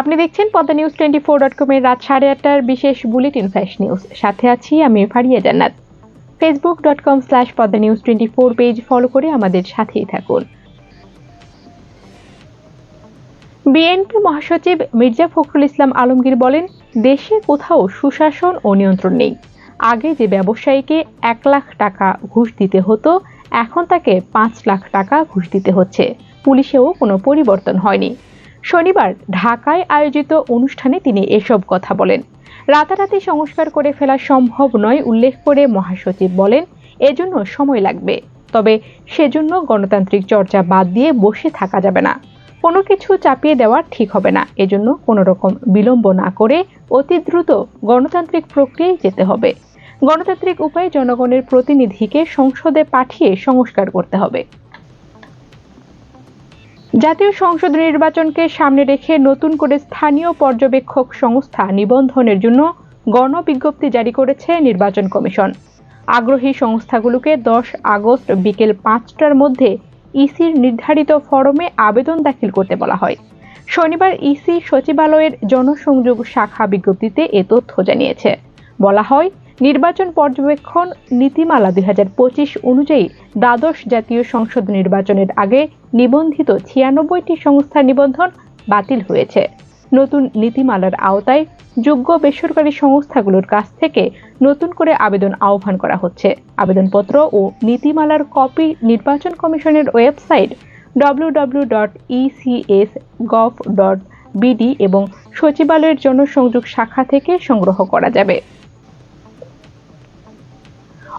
আপনি দেখছেন Padma news twenty four dot কমের রাত সাড়ে আটটার বিশেষ বুলেটিন ফ্ল্যাশ নিউজ। সাথে আছি আমি Faria Jannat. Facebook dot com slash Padma news twenty four page follow করে আমাদের সাথেই থাকুন। বিএনপি মহাসচিব মির্জা ফখরুল ইসলাম আলমগীর বলেন, দেশে কোথাও সুশাসন ও নিয়ন্ত্রণ নেই। আগে যে ব্যবসায়ীকে এক লাখ টাকা ঘুষ দিতে হতো, এখন তাকে পাঁচ লাখ টাকা ঘুষ দিতে হচ্ছে। পুলিশেও কোনো পরিবর্তন হয়নি। শনিবার ঢাকায় আয়োজিত অনুষ্ঠানে তিনি এসব কথা বলেন। রাতারাতি সংস্কার করে ফেলা সম্ভব নয় উল্লেখ করে মহাসচিব বলেন, এজন্য সময় লাগবে। তবে সেজন্য গণতান্ত্রিক চর্চা বাদ দিয়ে বসে থাকা যাবে না। কোনো কিছু চাপিয়ে দেওয়া ঠিক হবে না। এজন্য কোনো রকম বিলম্ব না করে অতি দ্রুত গণতান্ত্রিক প্রক্রিয়ায় যেতে হবে। গণতান্ত্রিক উপায়ে জনগণের প্রতিনিধিকে সংসদে পাঠিয়ে সংস্কার করতে হবে। জাতীয় সংসদ নির্বাচনকে সামনে রেখে নতুন করে স্থানীয় পর্যবেক্ষক সংস্থা নিবন্ধনের জন্য গণবিজ্ঞপ্তি জারি করেছে নির্বাচন কমিশন। আগ্রহী সংস্থাগুলোকে দশ আগস্ট বিকেল পাঁচটার মধ্যে ইসির নির্ধারিত ফরমে আবেদন দাখিল করতে বলা হয়। শনিবার ইসি সচিবালয়ের জনসংযোগ শাখা বিজ্ঞপ্তিতে এ তথ্য জানিয়েছে। বলা হয় নির্বাচন পর্যবেক্ষণ নীতিমালা দুই হাজার পঁচিশ অনুযায়ী দ্বাদশ জাতীয় সংসদ নির্বাচনের আগে নিবন্ধিত ছিয়ানব্বইটি সংস্থার নিবন্ধন বাতিল হয়েছে। নতুন নীতিমালার আওতায় যোগ্য বেসরকারি সংস্থাগুলোর কাছ থেকে নতুন করে আবেদন আহ্বান করা হচ্ছে। আবেদনপত্র ও নীতিমালার কপি নির্বাচন কমিশনের ওয়েবসাইট www.ecs.gov.bd এবং সচিবালয়ের জনসংযোগ শাখা থেকে সংগ্রহ করা যাবে।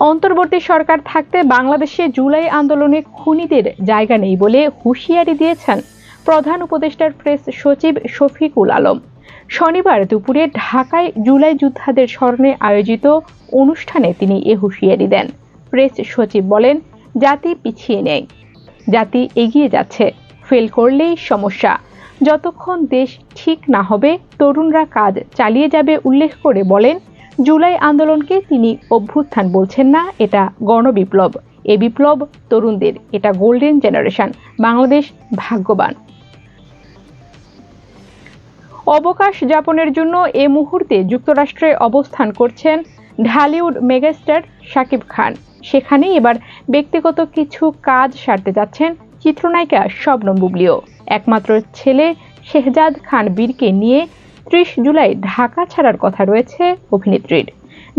অন্তর্বর্তী সরকার থাকতে বাংলাদেশে জুলাই আন্দোলনে খুনিদের জায়গা নেই বলে হুঁশিয়ারি দিয়েছেন প্রধান উপদেষ্টার প্রেস সচিব শফিকুল আলম। শনিবার দুপুরে ঢাকায় জুলাই যোদ্ধাদের স্মরণে আয়োজিত অনুষ্ঠানে তিনি এ হুঁশিয়ারি দেন। প্রেস সচিব বলেন, জাতি পিছিয়ে নেই। জাতি এগিয়ে যাচ্ছে। ফেল করলেই সমস্যা। যতক্ষণ দেশ ঠিক না হবে, তরুণরা কাজ চালিয়ে যাবে উল্লেখ করে বলেন জুলাই আন্দোলনকে তিনি অভ্যুত্থান বলছেন না, এটা গণবিপ্লব। এ বিপ্লব তরুণদের, এটা গোল্ডেন জেনারেশন, বাংলাদেশ ভাগ্যবান। অবকাশ যাপনের জন্য এ মুহূর্তে যুক্তরাষ্ট্রে অবস্থান করছেন ঢালিউড মেগাস্টার শাকিব খান। সেখানেই এবার ব্যক্তিগত কিছু কাজ সারতে যাচ্ছেন চিত্রনায়িকা শবনম বুবলিও। একমাত্র ছেলে, শেহজাদ খান বীরকে নিয়ে ত্রিশ জুলাই ঢাকা ছাড়ার কথা রয়েছে অভিনেত্রীর।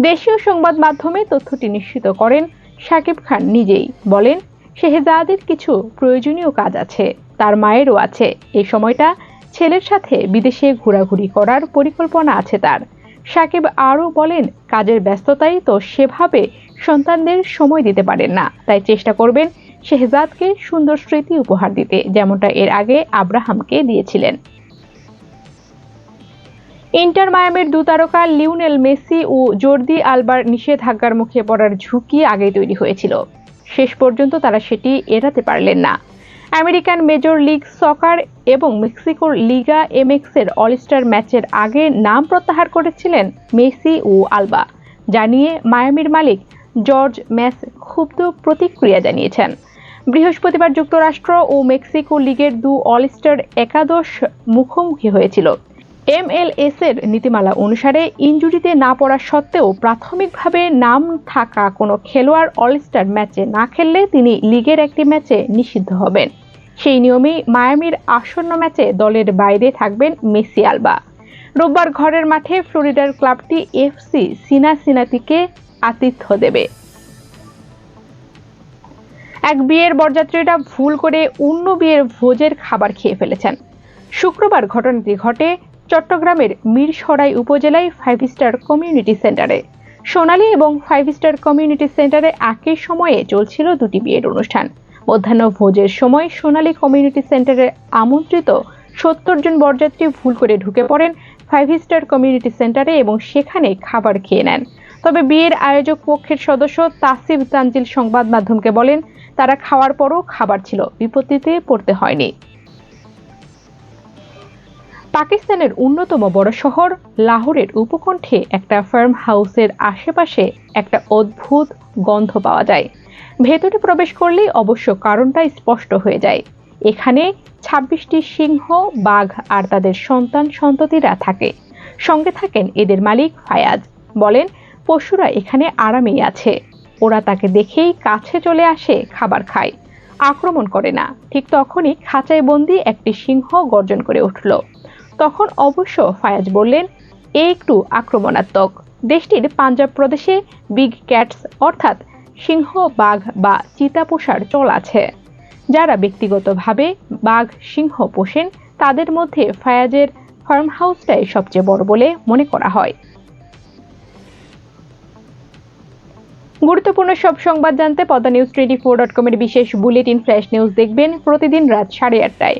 দেশীয় সংবাদ মাধ্যমে তথ্যটি নিশ্চিত করেন শাকিব খান নিজেই। বলেন শেহজাদের কিছু প্রয়োজনীয় কাজ আছে, তার মায়েরও আছে। এই সময়টা ছেলের সাথে বিদেশে ঘোরাঘুরি করার পরিকল্পনা আছে তার। সাকিব আরও বলেন, কাজের ব্যস্ততাই তো সেভাবে সন্তানদের সময় দিতে পারেন না। তাই চেষ্টা করবেন শেহজাদকে সুন্দর স্মৃতি উপহার দিতে, যেমনটা এর আগে আব্রাহামকে দিয়েছিলেন। ইন্টার মায়ামের দুতারকা লিওনেল মেসি ও জর্দি আলবার নিষেধাজ্ঞার মুখে পড়ার ঝুঁকি আগেই তৈরি হয়েছিল। শেষ পর্যন্ত তারা সেটি এড়াতে পারলেন না। আমেরিকান মেজর লিগ সকার এবং মেক্সিকোর লিগা এমএক্সের অলস্টার ম্যাচের আগে নাম প্রত্যাহার করেছিলেন মেসি ও আলবা জানিয়ে মায়ামির মালিক জর্জ ম্যাস ক্ষুব্ধ প্রতিক্রিয়া জানিয়েছেন। বৃহস্পতিবার যুক্তরাষ্ট্র ও মেক্সিকো লিগের দু অলস্টার একাদশ মুখোমুখি হয়েছিল। এমএলএস এর নীতিমালা অনুসারে ইনজুরিতে না পড়া সত্ত্বেও প্রাথমিকভাবে নাম থাকা কোনো খেলোয়াড় অলস্টার ম্যাচে না খেললে তিনি লিগের একটি ম্যাচে নিষিদ্ধ হবেন। সেই নিয়মেই মায়ামির আসন্ন ম্যাচে দলের বাইরে থাকবেন মেসি আলবা। রোববার ঘরের মাঠে ফ্লোরিডার ক্লাবটি এফসি সিনা সিনাতিকে আতিথ্য দেবে। এক বিয়ের বরযাত্রীরা ভুল করে অন্য বিয়ের ভোজের খাবার খেয়ে ফেলেছেন। শুক্রবার ঘটনাটি ঘটে চট্টগ্রামের মিরসরাই উপজেলায় ফাইভ স্টার কমিউনিটি সেন্টারে সোনালী এবং ফাইভ স্টার কমিউনিটি সেন্টারে একই সময়ে চলছিল দুটি বিয়ের অনুষ্ঠান। মধ্যাহ্ন ভোজের সময় সোনালী কমিউনিটি সেন্টারে আমন্ত্রিত সত্তর জন বরযাত্রী ভুল করে ঢুকে পড়েন ফাইভ স্টার কমিউনিটি সেন্টারে এবং সেখানে খাবার খেয়ে নেন। তবে বিয়ের আয়োজক পক্ষের সদস্য তাসিফ তানজিল সংবাদ মাধ্যমকে বলেন, তারা খাওয়ার পরও খাবার ছিল, বিপত্তিতে পড়তে হয়নি। পাকিস্তানের অন্যতম বড় শহর লাহোরের উপকণ্ঠে একটা ফার্ম হাউসের আশেপাশে একটা অদ্ভুত গন্ধ পাওয়া যায়। ভেতরে প্রবেশ করলেই অবশ্য কারণটা স্পষ্ট হয়ে যায়। এখানে ছাব্বিশটি সিংহ, বাঘ আর তাদের সন্তান সন্ততিরা থাকে। সঙ্গে থাকেন এদের মালিক ফায়াজ। বলেন, পশুরা এখানে আরামেই আছে। ওরা তাকে দেখেই কাছে চলে আসে, খাবার খায়। আক্রমণ করে না। ঠিক তখনই খাঁচায় বন্দি একটি সিংহ গর্জন করে উঠল। তখন অবশ্য ফায়াজ বললেন, এ একটু আক্রমণাত্মক। দেশটির পাঞ্জাব প্রদেশে বিগ ক্যাটস অর্থাৎ সিংহ, বাঘ বা চিতা পোষার চল আছে। যারা ব্যক্তিগতভাবে বাঘ, সিংহ পোষেন, তাদের মধ্যে ফায়াজের ফার্ম হাউসটাই সবচেয়ে বড় বলে মনে করা হয়। গুরুত্বপূর্ণ সব সংবাদ জানতে Padma news twenty four dot কমের বিশেষ বুলেটিন ফ্ল্যাশ নিউজ দেখবেন প্রতিদিন রাত সাড়ে আটটায়।